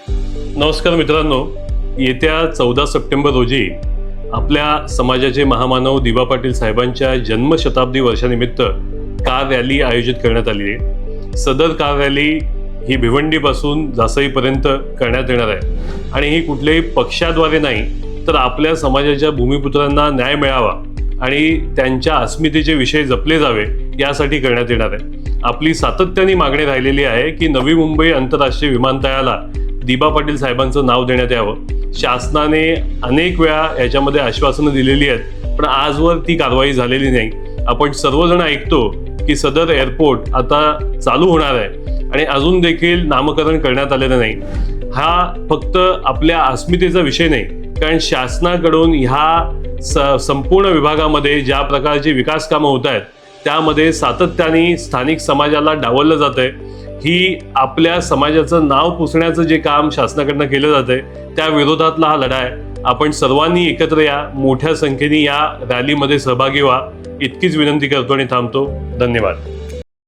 नमस्कार मित्रांनो. येत्या चौदा सप्टेंबर रोजी आपल्या समाजाचे महामानव दिबा पाटील साहेबांच्या जन्मशताब्दी वर्षानिमित्त कार रॅली आयोजित करण्यात आली आहे. सदर कार रॅली ही भिवंडीपासून जासईपर्यंत करण्यात येणार आहे. आणि ही कुठल्याही पक्षाद्वारे नाही तर आपल्या समाजाच्या भूमिपुत्रांना न्याय मिळावा आणि त्यांच्या अस्मितेचे विषय जपले जावे यासाठी करण्यात येणार आहे. आपली सातत्याने मागणी राहिलेली आहे की नवी मुंबई आंतरराष्ट्रीय विमानतळाला दिबा पाटील साहेबांचं नाव देण्यात यावं. शासनाने अनेक वेळा याच्यामध्ये आश्वासनं दिलेली आहेत पण आजवर ती कारवाई झालेली नाही. आपण सर्वजण ऐकतो की सदर एअरपोर्ट आता चालू होणार आहे आणि अजून देखील नामकरण करण्यात आलेलं नाही. हा फक्त आपल्या अस्मितेचा विषय नाही कारण शासनाकडून ह्या स संपूर्ण विभागामध्ये ज्या प्रकारची विकास कामं होत आहेत त्यामध्ये सातत्याने स्थानिक समाजाला डावललं जात आहे ही आपल्या समाजाचं नाव पुसण्याचं जे काम शासनाकडनं केलं जातंय त्या विरोधातला हा लढा आहे. आपण सर्वांनी एकत्र या मोठ्या संख्येने या रॅलीमध्ये सहभागी व्हा. इतकीच विनंती करतो आणि थांबतो. धन्यवाद.